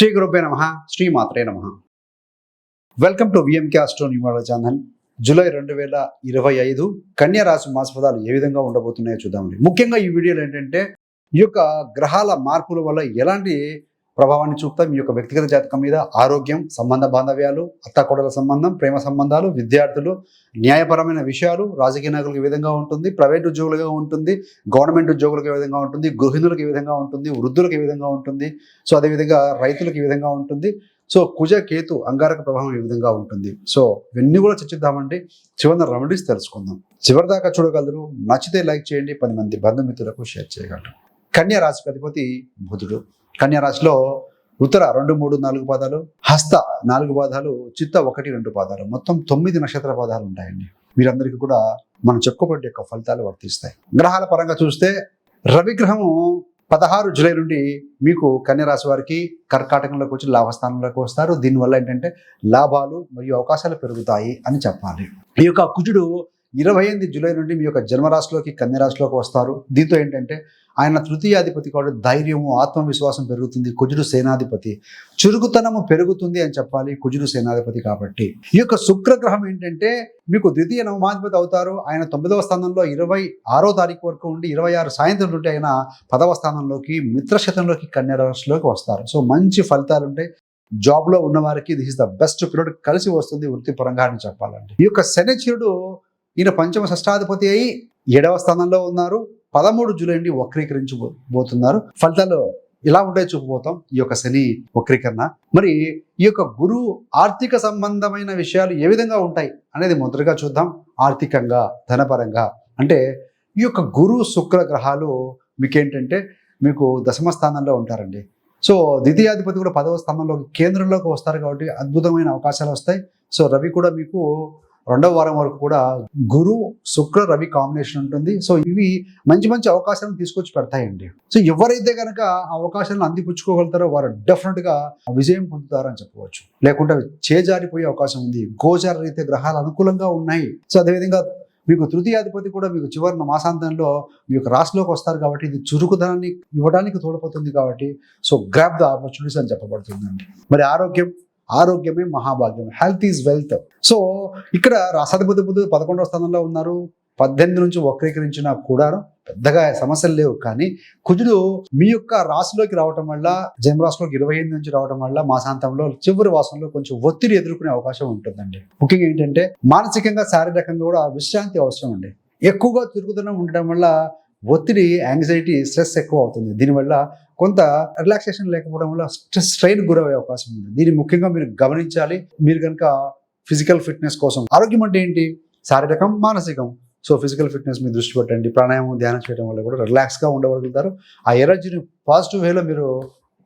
శ్రీ గురుపే నమ శ్రీ మాత్రే నమ. వెల్కమ్ టు విఎంకే ఆస్ట్రో న్యూమాల ఛానల్ జూలై రెండు వేల ఇరవై ఐదు. కన్యా రాశి మాసఫలాలు ఏ విధంగా ఉండబోతున్నాయో చూద్దామండి. ముఖ్యంగా ఈ వీడియోలో ఏంటంటే ఈ యొక్క గ్రహాల మార్పుల వల్ల ఎలాంటి ప్రభావాన్ని చూపుతాయి. మీ యొక్క వ్యక్తిగత జాతకం మీద ఆరోగ్యం సంబంధ బాంధవ్యాలు అత్తాకోడల సంబంధం ప్రేమ సంబంధాలు విద్యార్థులు న్యాయపరమైన విషయాలు రాజకీయ నాయకులకు ఏ విధంగా ఉంటుంది. ప్రైవేట్ ఉద్యోగులుగా ఉంటుంది. గవర్నమెంట్ ఉద్యోగులకు ఏ విధంగా ఉంటుంది. గృహిణులకు ఏ విధంగా ఉంటుంది. వృద్ధులకు ఏ విధంగా ఉంటుంది. సో అదేవిధంగా రైతులకు ఏ విధంగా ఉంటుంది. సో కుజ కేతు అంగారక ప్రభావం ఏ విధంగా ఉంటుంది. సో ఇవన్నీ కూడా చర్చిద్దామండి. చివరిన రెమెడీస్ తెలుసుకుందాం. చివరి దాకా చూడగలరు. నచ్చితే లైక్ చేయండి. పది మంది బంధుమిత్రులకు షేర్ చేయగలరు. కన్యా రాశికి అధిపతి బుధుడు. కన్యారాశిలో ఉత్తర రెండు మూడు నాలుగు పాదాలు హస్త నాలుగు పాదాలు చిత్త ఒకటి రెండు పాదాలు. మొత్తం తొమ్మిది నక్షత్ర పాదాలు ఉంటాయండి. వీరందరికీ కూడా మనం చెప్పుకోబడి యొక్క ఫలితాలు వర్తిస్తాయి. గ్రహాల పరంగా చూస్తే రవిగ్రహము పదహారు జూలై నుండి మీకు కన్యరాశి వారికి కర్కాటకంలోకి వచ్చి లాభస్థానంలోకి వస్తారు. దీనివల్ల ఏంటంటే లాభాలు మరియు అవకాశాలు పెరుగుతాయి అని చెప్పాలి. ఈ యొక్క కుజుడు ఇరవై ఎనిమిది జూలై నుండి మీ యొక్క జన్మరాశిలోకి కన్యరాశిలోకి వస్తారు. దీంతో ఏంటంటే ఆయన తృతీయాధిపతి కాబట్టి ధైర్యము ఆత్మవిశ్వాసం పెరుగుతుంది. కుజుడు సేనాధిపతి. చురుకుతనము పెరుగుతుంది అని చెప్పాలి కుజుడు సేనాధిపతి కాబట్టి. ఈ యొక్క శుక్రగ్రహం ఏంటంటే మీకు ద్వితీయ నవమాధిపతి అవుతారు. ఆయన తొమ్మిదవ స్థానంలో ఇరవై ఆరో తారీఖు వరకు ఉండి ఇరవై ఆరు సాయంత్రం నుండి ఆయన పదవ స్థానంలోకి మిత్రశతంలోకి కన్యరాశిలోకి వస్తారు. సో మంచి ఫలితాలు ఉంటాయి జాబ్లో ఉన్నవారికి this is the best period. కలిసి వస్తుంది వృత్తిపరంగా అని చెప్పాలండి ఈ యొక్క శనిచరుడు ఈయన పంచమ షష్టాధిపతి అయి ఏడవ స్థానంలో ఉన్నారు. పదమూడు జూలై నుండి వక్రీకరించబోతున్నారు. ఫలితాలు ఇలా ఉంటాయి చూపబోతాం. ఈ యొక్క శని వక్రీకరణ. మరి ఈ యొక్క గురువు ఆర్థిక సంబంధమైన విషయాలు ఏ విధంగా ఉంటాయి అనేది మొదటగా చూద్దాం. ఆర్థికంగా ధనపరంగా. అంటే ఈ యొక్క గురు శుక్ర గ్రహాలు మీకేంటంటే మీకు దశమ స్థానంలో ఉంటారండి. సో ద్వితీయాధిపతి కూడా పదవ స్థానంలో కేంద్రంలోకి వస్తారు కాబట్టి అద్భుతమైన అవకాశాలు వస్తాయి. సో రవి కూడా మీకు రెండవ వారం వరకు కూడా గురు శుక్ర రవి కాంబినేషన్ ఉంటుంది. సో ఇవి మంచి మంచి అవకాశాలను తీసుకొచ్చి పెడతాయండి. సో ఎవరైతే కనుక ఆ అవకాశాలను అందిపుచ్చుకోగలుగుతారో వారు డెఫినెట్గా విజయం పొందుతారని చెప్పవచ్చు. లేకుంటే చేజారిపోయే అవకాశం ఉంది. గోచార రీత్యా గ్రహాలు అనుకూలంగా ఉన్నాయి. సో అదేవిధంగా మీకు తృతీయాధిపతి కూడా మీకు చివరిన మాసాంతంలో మీ యొక్క రాశిలోకి వస్తారు కాబట్టి ఇది చురుకుదనాన్ని ఇవ్వడానికి తోడ్పడుతుంది కాబట్టి సో గ్రాప్ ద ఆపర్చునిటీస్ అని చెప్పబడుతుందండి. మరి ఆరోగ్యం ఆరోగ్యమే మహాభాగ్యం హెల్త్ ఈజ్ వెల్త్ సో ఇక్కడ రాసాధిపతి బుద్ధుడు పదకొండవ స్థానంలో ఉన్నారు. పద్దెనిమిది నుంచి వక్రీకరించిన కూడా పెద్దగా సమస్యలు లేవు. కానీ కుజుడు మీ యొక్క రాశిలోకి రావటం వల్ల జన్మరాశిలోకి ఇరవై ఎనిమిది నుంచి రావడం వల్ల మాసాంతంలో చివరి వాసంలో కొంచెం ఒత్తిడి ఎదుర్కొనే అవకాశం ఉంటుందండి. ముఖ్యంగా ఏంటంటే మానసికంగా శారీరకంగా కూడా విశ్రాంతి అవసరం అండి. ఎక్కువగా తిరుగుతూనే ఉండడం వల్ల ఒత్తిడి యాంగ్జైటీ స్ట్రెస్ ఎక్కువ అవుతుంది. దీనివల్ల కొంత రిలాక్సేషన్ లేకపోవడం వల్ల స్ట్రెస్ స్ట్రెయిన్ గురయ్యే అవకాశం ఉంది. దీన్ని ముఖ్యంగా మీరు గమనించాలి. మీరు కనుక ఫిజికల్ ఫిట్నెస్ కోసం ఆరోగ్యం అంటే ఏంటి? శారీరకం మానసికం. సో ఫిజికల్ ఫిట్నెస్ మీద దృష్టి పెట్టండి. ప్రాణాయామం ధ్యానం చేయడం వల్ల కూడా రిలాక్స్గా ఉండగలుగుతారు. ఆ ఎనర్జీని పాజిటివ్ వేలో మీరు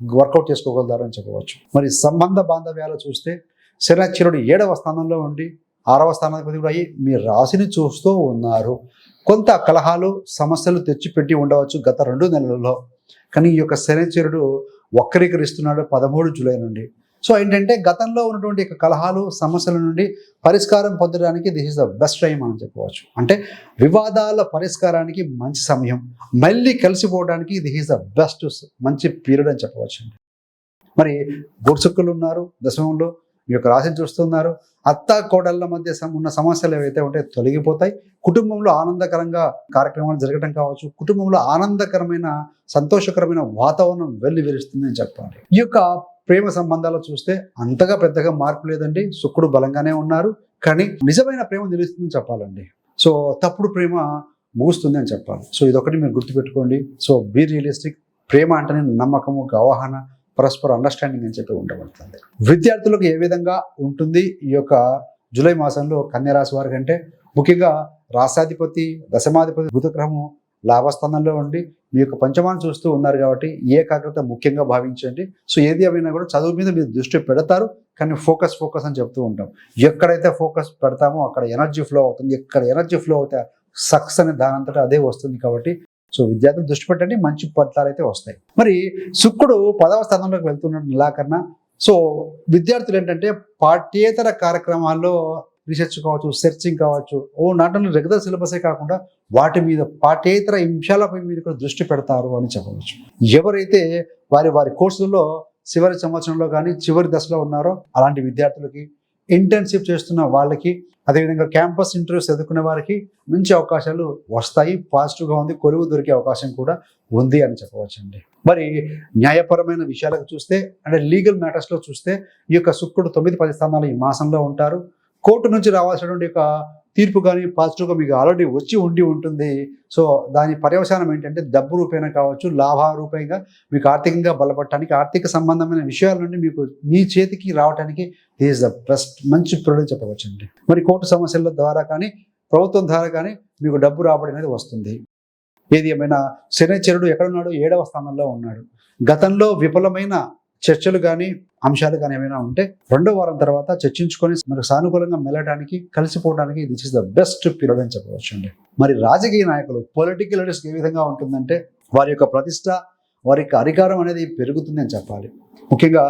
వర్కౌట్ చేసుకోగలుగుతారు అని చెప్పవచ్చు. మరి సంబంధ బాంధవ్యాలు చూస్తే శరాచరుడు ఏడవ స్థానంలో ఉండి ఆరవ స్థానాధిపతి కూడా అయ్యి మీ రాశిని చూస్తూ ఉన్నారు. కొంత కలహాలు సమస్యలు తెచ్చిపెట్టి ఉండవచ్చు గత రెండు నెలలలో. కానీ ఈ యొక్క శనిచరుడు వక్రీకరిస్తున్నాడు పదమూడు జూలై నుండి. సో ఏంటంటే గతంలో ఉన్నటువంటి కలహాలు సమస్యల నుండి పరిష్కారం పొందడానికి this is the best time అని చెప్పవచ్చు. అంటే వివాదాల పరిష్కారానికి మంచి సమయం. మళ్ళీ కలిసిపోవడానికి దిస్ ఇస్ ద బెస్ట్ మంచి పీరియడ్ అని చెప్పవచ్చు మరి గుడ్సుక్కులు ఉన్నారు దశమంలో. మీ యొక్క రాశిని చూస్తున్నారు. అత్త కోడళ్ళ మధ్య ఉన్న సమస్యలు ఏవైతే ఉంటాయో తొలగిపోతాయి. కుటుంబంలో ఆనందకరంగా కార్యక్రమాలు జరగడం కావచ్చు. కుటుంబంలో ఆనందకరమైన సంతోషకరమైన వాతావరణం వెళ్ళి విరుస్తుందని చెప్పాలి. ఈ యొక్క ప్రేమ సంబంధాలు చూస్తే అంతగా పెద్దగా మార్పు లేదండి. శుక్రుడు బలంగానే ఉన్నారు. కానీ నిజమైన ప్రేమ నిలుస్తుందని చెప్పాలండి. సో తప్పుడు ప్రేమ ముగుస్తుంది అని చెప్పాలి. సో ఇదొకటి మీరు గుర్తుపెట్టుకోండి. So be realistic. ప్రేమ అంటేనే నమ్మకము అవగాహన పరస్పర అండర్స్టాండింగ్ అని చెప్పి ఉండబడుతుంది. విద్యార్థులకు ఏ విధంగా ఉంటుంది? ఈ యొక్క జూలై మాసంలో కన్యా రాశి వారి కంటే ముఖ్యంగా రాసాధిపతి దశమాధిపతి బుధగ్రహము లాభస్థానంలో ఉండి మీ యొక్క పంచమాన్ని చూస్తూ ఉన్నారు కాబట్టి ఏకాగ్రత ముఖ్యంగా భావించండి. సో ఏది ఏమైనా కూడా చదువు మీద మీరు దృష్టి పెడతారు కానీ ఫోకస్ ఫోకస్ అని చెప్తూ ఉంటాం. ఎక్కడైతే ఫోకస్ పెడతామో అక్కడ ఎనర్జీ ఫ్లో అవుతుంది. ఎక్కడ ఎనర్జీ ఫ్లో అవుతే సక్సెస్ అనే దానంతటా అదే వస్తుంది కాబట్టి సో విద్యార్థులు దృష్టి పెట్టండి మంచి ఫలితాలు అయితే వస్తాయి. మరి శుక్రుడు పదవ స్థానంలోకి వెళ్తున్నాడు నిలాకరణ. సో విద్యార్థులు ఏంటంటే పాఠ్యేతర కార్యక్రమాల్లో రీసెర్చ్ కావచ్చు సెర్చింగ్ కావచ్చు ఓ నాట్ ఓన్లీ రెగ్యులర్ సిలబసే కాకుండా వాటి మీద పాఠ్యేతర అంశాలపై మీద కూడా దృష్టి పెడతారు అని చెప్పవచ్చు. ఎవరైతే వారి వారి కోర్సుల్లో చివరి సంవత్సరంలో కానీ చివరి దశలో ఉన్నారో అలాంటి విద్యార్థులకి ఇంటర్న్షిప్ చేస్తున్న వాళ్ళకి అదేవిధంగా క్యాంపస్ ఇంటర్వ్యూస్ ఎదుర్కొనే వారికి మంచి అవకాశాలు వస్తాయి పాజిటివ్గా ఉంది కొలువు దొరికే అవకాశం కూడా ఉంది అని చెప్పవచ్చండి. మరి న్యాయపరమైన విషయాలకు చూస్తే అంటే లీగల్ మ్యాటర్స్లో చూస్తే ఈ యొక్క శుక్రుడు తొమ్మిది పది స్థానాలు ఈ మాసంలో ఉంటారు. కోర్టు నుంచి రావాల్సినటువంటి యొక్క తీర్పు కానీ పాజిటివ్గా మీకు ఆల్రెడీ వచ్చి ఉండి ఉంటుంది. సో దాని పర్యవసానం ఏంటంటే డబ్బు రూపేణ కావచ్చు లాభారూపంగా మీకు ఆర్థికంగా బలపడటానికి ఆర్థిక సంబంధమైన విషయాల నుండి మీకు మీ చేతికి రావడానికి ఈజ్ ద బెస్ట్ మంచి ప్రోడక్ట్ చెప్పవచ్చు చెప్పవచ్చండి. మరి కోర్టు సమస్యల ద్వారా కానీ ప్రభుత్వం ద్వారా కానీ మీకు డబ్బు రాబడి అనేది వస్తుంది. ఏది ఏమైనా శనిచరుడు ఎక్కడున్నాడు? ఏడవ స్థానంలో ఉన్నాడు. గతంలో విఫలమైన చర్చలు కానీ అంశాలు కానీ ఏమైనా ఉంటే రెండో వారం తర్వాత చర్చించుకొని మనకు సానుకూలంగా మెలడానికి కలిసిపోవడానికి this is the best period అని చెప్పవచ్చు అండి మరి రాజకీయ నాయకులు పొలిటికల్ లీడర్స్ ఏ విధంగా ఉంటుందంటే వారి యొక్క ప్రతిష్ట వారి యొక్క అధికారం అనేది పెరుగుతుంది అని చెప్పాలి. ముఖ్యంగా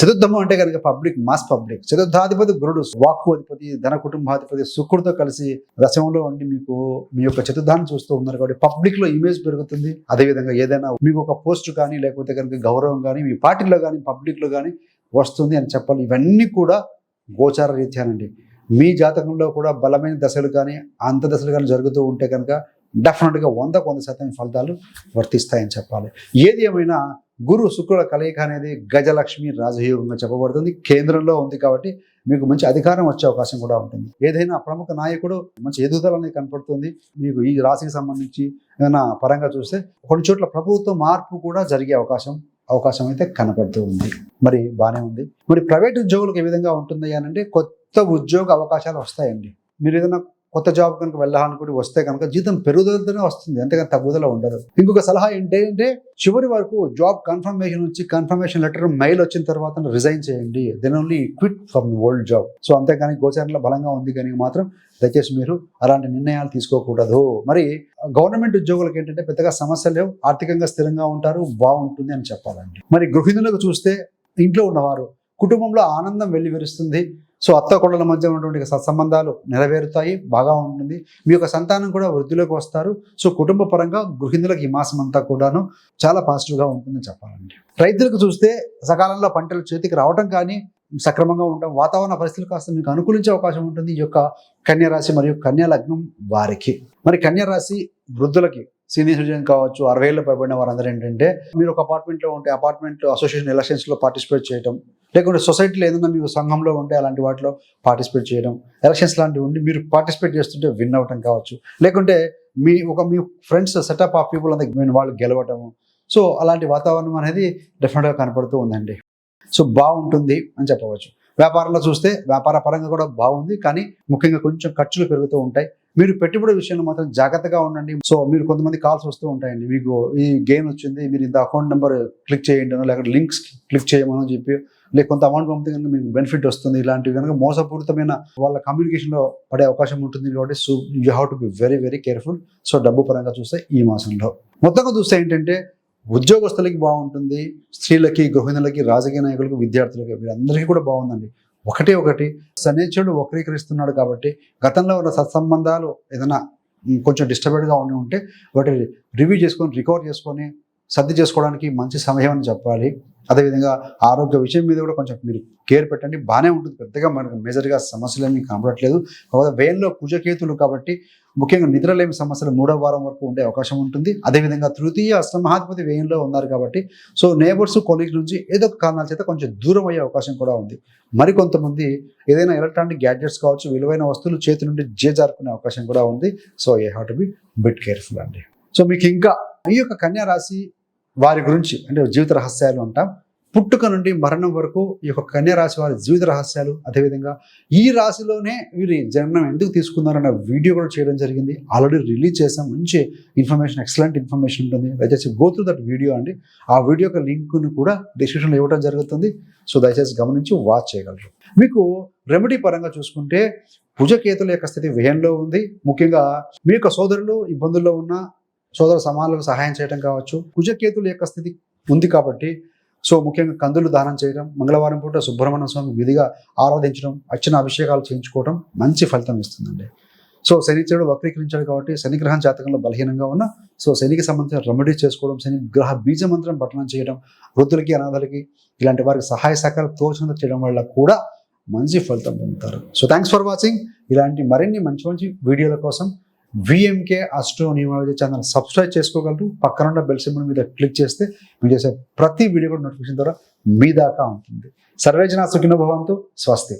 చతుర్థము అంటే కనుక పబ్లిక్ మాస్ పబ్లిక్. చతుర్థాధిపతి గురుడు వాక్కు అధిపతి ధన కుటుంబాధిపతి శుక్రుడితో కలిసి దశమంలో ఉండి మీకు మీ యొక్క చతుర్థాన్ని చూస్తూ ఉన్నారు కాబట్టి పబ్లిక్లో ఇమేజ్ పెరుగుతుంది. అదేవిధంగా ఏదైనా మీకు ఒక పోస్ట్ కానీ లేకపోతే కనుక గౌరవం కానీ మీ పార్టీలో కానీ పబ్లిక్లో కానీ వస్తుంది అని చెప్పాలి. ఇవన్నీ కూడా గోచార రీత్యానండి. మీ జాతకంలో కూడా బలమైన దశలు కానీ అంత దశలు కానీ జరుగుతూ ఉంటే కనుక డెఫినెట్గా వందకు వంద శాతం ఫలితాలు వర్తిస్తాయని చెప్పాలి. ఏది ఏమైనా గురు శుక్రుల కలయిక అనేది గజలక్ష్మి రాజయోగంగా చెప్పబడుతుంది. కేంద్రంలో ఉంది కాబట్టి మీకు మంచి అధికారం వచ్చే అవకాశం కూడా ఉంటుంది. ఏదైనా ప్రముఖ నాయకుడు మంచి ఎదుగుదల అనేది కనపడుతుంది. మీకు ఈ రాశికి సంబంధించి ఏదైనా పరంగా చూస్తే కొన్ని చోట్ల ప్రభుత్వ మార్పు కూడా జరిగే అవకాశం అవకాశం అయితే కనపడుతూ ఉంది. మరి బాగానే ఉంది. మరి ప్రైవేట్ ఉద్యోగులకు ఏ విధంగా ఉంటుంది అని అంటే కొత్త ఉద్యోగ అవకాశాలు వస్తాయండి. మీరు ఏదైనా కొత్త జాబ్ కనుక వెళ్ళాలనుకుంటే వస్తే కనుక జీతం పెరుగుదలతోనే వస్తుంది. అంతేగాని తగ్గుదల ఉండదు. ఇంకొక సలహా ఏంటంటే చివరి వరకు జాబ్ కన్ఫర్మేషన్ వచ్చి కన్ఫర్మేషన్ లెటర్ మెయిల్ వచ్చిన తర్వాత రిజైన్ చేయండి. Then only quit from old job so అంతేగాని గోచారంలో బలంగా ఉంది కానీ మాత్రం దయచేసి మీరు అలాంటి నిర్ణయాలు తీసుకోకూడదు. మరి గవర్నమెంట్ ఉద్యోగులకు ఏంటంటే పెద్దగా సమస్యలు లేవు. ఆర్థికంగా స్థిరంగా ఉంటారు. బాగుంటుంది అని చెప్పాలండి. మరి గృహిణులకు చూస్తే ఇంట్లో ఉన్నవారు కుటుంబంలో ఆనందం వెళ్ళి విరుస్తుంది సో అత్త కొడల మధ్య ఉన్నటువంటి సత్సంబంధాలు నెరవేరుతాయి బాగా ఉంటుంది. మీ యొక్క సంతానం కూడా వృద్ధిలోకి వస్తారు. సో కుటుంబ పరంగా గృహిణులకు ఈ మాసం అంతా కూడాను చాలా పాజిటివ్గా ఉంటుందని చెప్పాలండి. రైతులకు చూస్తే సకాలంలో పంటలు చేతికి రావటం కానీ సక్రమంగా ఉండడం వాతావరణ పరిస్థితులు కాస్త మీకు అనుకూలించే అవకాశం ఉంటుంది ఈ యొక్క కన్యా రాశి మరియు కన్యా లగ్నం వారికి. మరి కన్యా రాశి వృద్ధులకి సీనియర్ సిటిజన్ కావచ్చు అరవై ఏళ్ళు పైబడిన వారందరూ ఏంటంటే మీరు ఒక అపార్ట్మెంట్లో ఉంటే అపార్ట్మెంట్ అసోసియేషన్ ఎలక్షన్స్లో పార్టిసిపేట్ చేయడం లేకుంటే సొసైటీలో ఏదైనా మీకు సంఘంలో ఉంటే అలాంటి వాటిలో పార్టిసిపేట్ చేయడం ఎలక్షన్స్ లాంటివి ఉండి మీరు పార్టిసిపేట్ చేస్తుంటే విన్ అవ్వటం కావచ్చు. లేకుంటే మీ ఒక మీ ఫ్రెండ్స్ సెటప్ ఆఫ్ పీపుల్ అంతా మేము వాళ్ళు గెలవటము. సో అలాంటి వాతావరణం అనేది డెఫినెట్గా కనపడుతూ ఉందండి. సో బాగుంటుంది అని చెప్పవచ్చు. వ్యాపారంలో చూస్తే వ్యాపార పరంగా కూడా బాగుంది కానీ ముఖ్యంగా కొంచెం ఖర్చులు పెరుగుతూ ఉంటాయి. మీరు పెట్టుబడి విషయంలో మాత్రం జాగ్రత్తగా ఉండండి. సో మీరు కొంతమంది కాల్స్ వస్తూ ఉంటాయండి. మీకు ఈ గేమ్ వచ్చింది మీరు ఇంత అకౌంట్ నెంబర్ క్లిక్ చేయండి లేకపోతే లింక్స్ క్లిక్ చేయమని చెప్పి లేక కొంత అమౌంట్ పంపితే కనుక మీకు బెనిఫిట్ వస్తుంది. ఇలాంటివి కనుక మోసపూరితమైన వాళ్ళ కమ్యూనికేషన్లో పడే అవకాశం ఉంటుంది కాబట్టి so you have to be very very careful so డబ్బు పరంగా చూస్తే ఈ మాసంలో. మొత్తంగా చూస్తే ఏంటంటే ఉద్యోగస్తులకి బాగుంటుంది స్త్రీలకి గృహిణులకి రాజకీయ నాయకులకు విద్యార్థులకి వీరందరికీ కూడా బాగుందండి. ఒకటే ఒకటి శనేశ్వరుడు వక్రీకరిస్తున్నాడు కాబట్టి గతంలో ఉన్న సత్సంబంధాలు ఏదైనా కొంచెం డిస్టర్బెడ్గా ఉండి ఉంటే వాటిని రివ్యూ చేసుకొని రికవర్ చేసుకొని సర్ది చేసుకోవడానికి మంచి సమయం అని చెప్పాలి. అదేవిధంగా ఆరోగ్య విషయం మీద కూడా కొంచెం మీరు కేర్ పెట్టండి. బాగానే ఉంటుంది. పెద్దగా మనకు మేజర్గా సమస్యలు ఏమి కనబడట్లేదు. కాకపోతే వేయంలో కుజకేతులు కాబట్టి ముఖ్యంగా నిద్రలేమి సమస్యలు మూడో వారం వరకు ఉండే అవకాశం ఉంటుంది. అదేవిధంగా తృతీయ అష్టమహాధిపతి వ్యయంలో ఉన్నారు కాబట్టి సో నేబర్స్ కొలీగ్స్ నుంచి ఏదో ఒక కారణాల చేత కొంచెం దూరం అయ్యే అవకాశం కూడా ఉంది. మరికొంతమంది ఏదైనా ఎలక్ట్రానిక్ గ్యాడ్జెట్స్ కావచ్చు విలువైన వస్తువులు చేతి నుండి జేజారుకునే అవకాశం కూడా ఉంది. So a have to be bit careful అండి. సో మీకు ఇంకా ఈ యొక్క కన్యా రాశి వారి గురించి అంటే జీవిత రహస్యాలు అంటాం. పుట్టుక నుండి మరణం వరకు ఈ యొక్క కన్యా రాశి వారి జీవిత రహస్యాలు అదేవిధంగా ఈ రాశిలోనే వీరి జన్మం ఎందుకు తీసుకున్నారన్న వీడియో కూడా చేయడం జరిగింది. ఆల్రెడీ రిలీజ్ చేసాం మంచి ఇన్ఫర్మేషన్ ఎక్సలెంట్ ఇన్ఫర్మేషన్ ఉంటుంది. దయచేసి గో త్రూ దట్ వీడియో అండి. ఆ వీడియో యొక్క లింక్ను కూడా డిస్క్రిప్షన్లో ఇవ్వడం జరుగుతుంది. సో దయచేసి గమనించి వాచ్ చేయగలరు. మీకు రెమెడీ పరంగా చూసుకుంటే భుజకేతుల యొక్క స్థితి వ్యయంలో ఉంది. ముఖ్యంగా మీ యొక్క సోదరులు ఇబ్బందుల్లో ఉన్న సోదర సమానులకు సహాయం చేయడం కావచ్చు. కుజకేతుల యొక్క స్థితి ఉంది కాబట్టి సో ముఖ్యంగా కందులు దానం చేయడం మంగళవారం పూట సుబ్రహ్మణ్య స్వామి విధిగా ఆరాధించడం అర్చన అభిషేకాలు చేయించుకోవడం మంచి ఫలితం ఇస్తుందండి. సో శనిచరుడు వక్రీకరించాడు కాబట్టి శనిగ్రహం జాతకంలో బలహీనంగా ఉన్న సో శనికి సంబంధించిన రెమెడీస్ చేసుకోవడం శని గ్రహ బీజ మంత్రం పఠనం చేయడం వృద్ధులకి అనాథలకి ఇలాంటి వారికి సహాయ సహకారం తోచినంత చేయడం వల్ల కూడా మంచి ఫలితం పొందుతారు. సో థ్యాంక్స్ ఫర్ వాచింగ్ ఇలాంటి మరిన్ని మంచి మంచి వీడియోల కోసం VMK astro numerology channel subscribe చేసుకోగలరు. పక్కన ఉన్న బెల్ సింబల్ మీద క్లిక్ చేస్తే మీరు చేసే ప్రతి వీడియో కూడా నోటిఫికేషన్ ద్వారా మీ దాకా ఉంటుంది. సర్వేజన సుఖినభవంతో స్వస్తి.